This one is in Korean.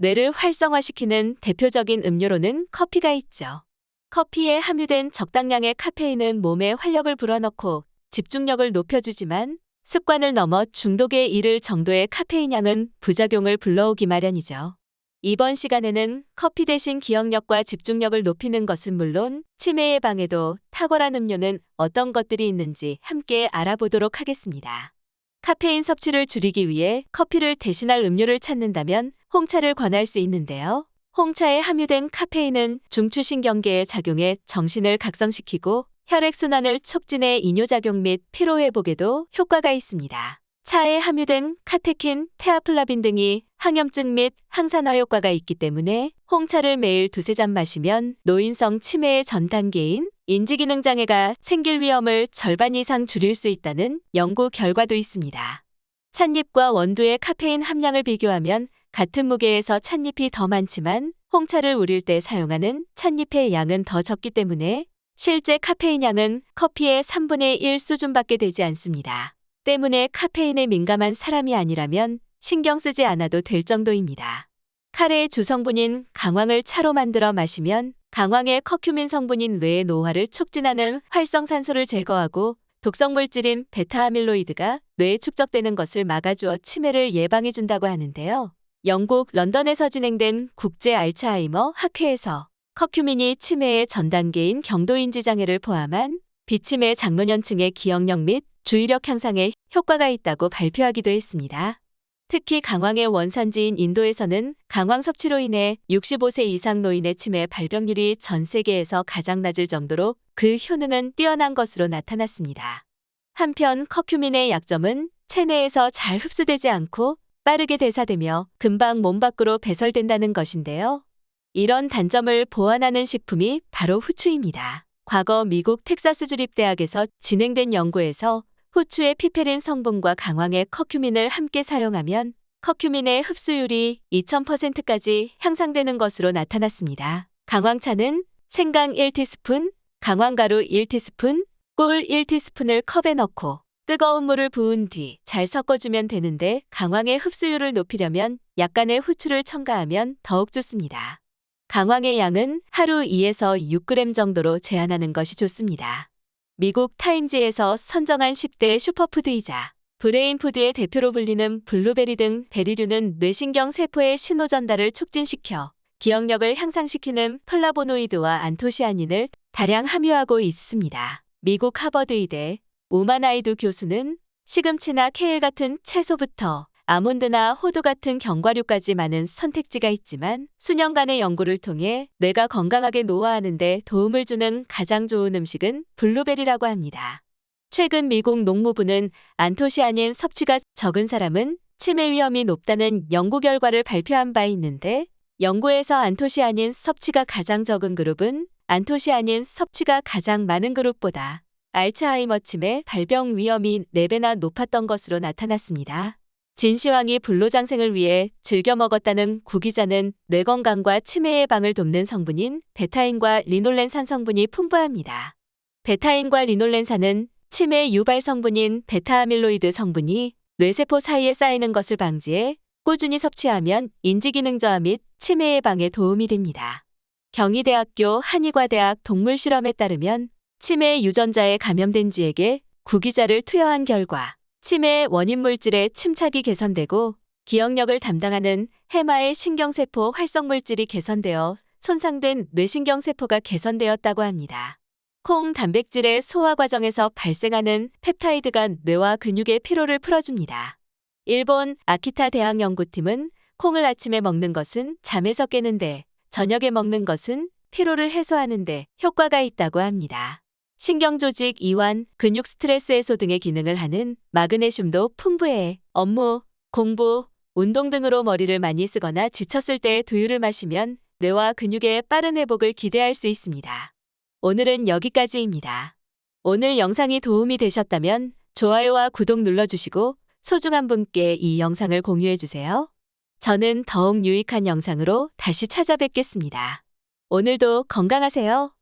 뇌를 활성화시키는 대표적인 음료로는 커피가 있죠. 커피에 함유된 적당량의 카페인은 몸에 활력을 불어넣고 집중력을 높여주지만 습관을 넘어 중독에 이를 정도의 카페인 양은 부작용을 불러오기 마련이죠. 이번 시간에는 커피 대신 기억력과 집중력을 높이는 것은 물론 치매 예방에도 탁월한 음료는 어떤 것들이 있는지 함께 알아보도록 하겠습니다. 카페인 섭취를 줄이기 위해 커피를 대신할 음료를 찾는다면 홍차를 권할 수 있는데요. 홍차에 함유된 카페인은 중추신경계에 작용해 정신을 각성시키고 혈액순환을 촉진해 이뇨작용 및 피로회복에도 효과가 있습니다. 차에 함유된 카테킨, 테아플라빈 등이 항염증 및 항산화 효과가 있기 때문에 홍차를 매일 두세 잔 마시면 노인성 치매의 전 단계인 인지기능 장애가 생길 위험을 절반 이상 줄일 수 있다는 연구 결과도 있습니다. 찻잎과 원두의 카페인 함량을 비교하면 같은 무게에서 찻잎이 더 많지만 홍차를 우릴 때 사용하는 찻잎의 양은 더 적기 때문에 실제 카페인 양은 커피의 3분의 1 수준밖에 되지 않습니다. 때문에 카페인에 민감한 사람이 아니라면 신경 쓰지 않아도 될 정도입니다. 카레의 주성분인 강황을 차로 만들어 마시면 강황의 커큐민 성분인 뇌의 노화를 촉진하는 활성산소를 제거하고 독성 물질인 베타아밀로이드가 뇌에 축적되는 것을 막아주어 치매를 예방해준다고 하는데요. 영국 런던에서 진행된 국제 알츠하이머 학회에서 커큐민이 치매의 전 단계인 경도인지 장애를 포함한 비치매 장노년층의 기억력 및 주의력 향상에 효과가 있다고 발표하기도 했습니다. 특히 강황의 원산지인 인도에서는 강황 섭취로 인해 65세 이상 노인의 치매 발병률이 전 세계에서 가장 낮을 정도로 그 효능은 뛰어난 것으로 나타났습니다. 한편 커큐민의 약점은 체내에서 잘 흡수되지 않고 빠르게 대사되며 금방 몸 밖으로 배설된다는 것인데요. 이런 단점을 보완하는 식품이 바로 후추입니다. 과거 미국 텍사스 주립대학에서 진행된 연구에서 후추의 피페린 성분과 강황의 커큐민을 함께 사용하면 커큐민의 흡수율이 2000%까지 향상되는 것으로 나타났습니다. 강황차는 생강 1티스푼, 강황가루 1티스푼, 꿀 1티스푼을 컵에 넣고 뜨거운 물을 부은 뒤 잘 섞어주면 되는데 강황의 흡수율을 높이려면 약간의 후추를 첨가하면 더욱 좋습니다. 강황의 양은 하루 2에서 6g 정도로 제한하는 것이 좋습니다. 미국 타임즈에서 선정한 10대 슈퍼푸드이자 브레인푸드의 대표로 불리는 블루베리 등 베리류는 뇌신경 세포의 신호 전달을 촉진시켜 기억력을 향상시키는 플라보노이드와 안토시아닌을 다량 함유하고 있습니다. 미국 하버드의대 오마나이두 교수는 시금치나 케일 같은 채소부터 아몬드나 호두 같은 견과류까지 많은 선택지가 있지만 수년간의 연구를 통해 뇌가 건강하게 노화하는 데 도움을 주는 가장 좋은 음식은 블루베리라고 합니다. 최근 미국 농무부는 안토시아닌 섭취가 적은 사람은 치매 위험이 높다는 연구 결과를 발표한 바 있는데 연구에서 안토시아닌 섭취가 가장 적은 그룹은 안토시아닌 섭취가 가장 많은 그룹보다 알츠하이머 치매 발병 위험이 4배나 높았던 것으로 나타났습니다. 진시황이 불로장생을 위해 즐겨 먹었다는 구기자는 뇌 건강과 치매 예방을 돕는 성분인 베타인과 리놀렌산 성분이 풍부합니다. 베타인과 리놀렌산은 치매 유발 성분인 베타아밀로이드 성분이 뇌세포 사이에 쌓이는 것을 방지해 꾸준히 섭취하면 인지기능 저하 및 치매 예방에 도움이 됩니다. 경희대학교 한의과대학 동물실험에 따르면 치매 유전자에 감염된 쥐에게 구기자를 투여한 결과 치매의 원인 물질의 침착이 개선되고 기억력을 담당하는 해마의 신경세포 활성 물질이 개선되어 손상된 뇌신경세포가 개선되었다고 합니다. 콩 단백질의 소화 과정에서 발생하는 펩타이드가 뇌와 근육의 피로를 풀어줍니다. 일본 아키타 대학 연구팀은 콩을 아침에 먹는 것은 잠에서 깨는데 저녁에 먹는 것은 피로를 해소하는데 효과가 있다고 합니다. 신경조직 이완, 근육 스트레스 해소 등의 기능을 하는 마그네슘도 풍부해 업무, 공부, 운동 등으로 머리를 많이 쓰거나 지쳤을 때 두유를 마시면 뇌와 근육의 빠른 회복을 기대할 수 있습니다. 오늘은 여기까지입니다. 오늘 영상이 도움이 되셨다면 좋아요와 구독 눌러주시고 소중한 분께 이 영상을 공유해주세요. 저는 더욱 유익한 영상으로 다시 찾아뵙겠습니다. 오늘도 건강하세요.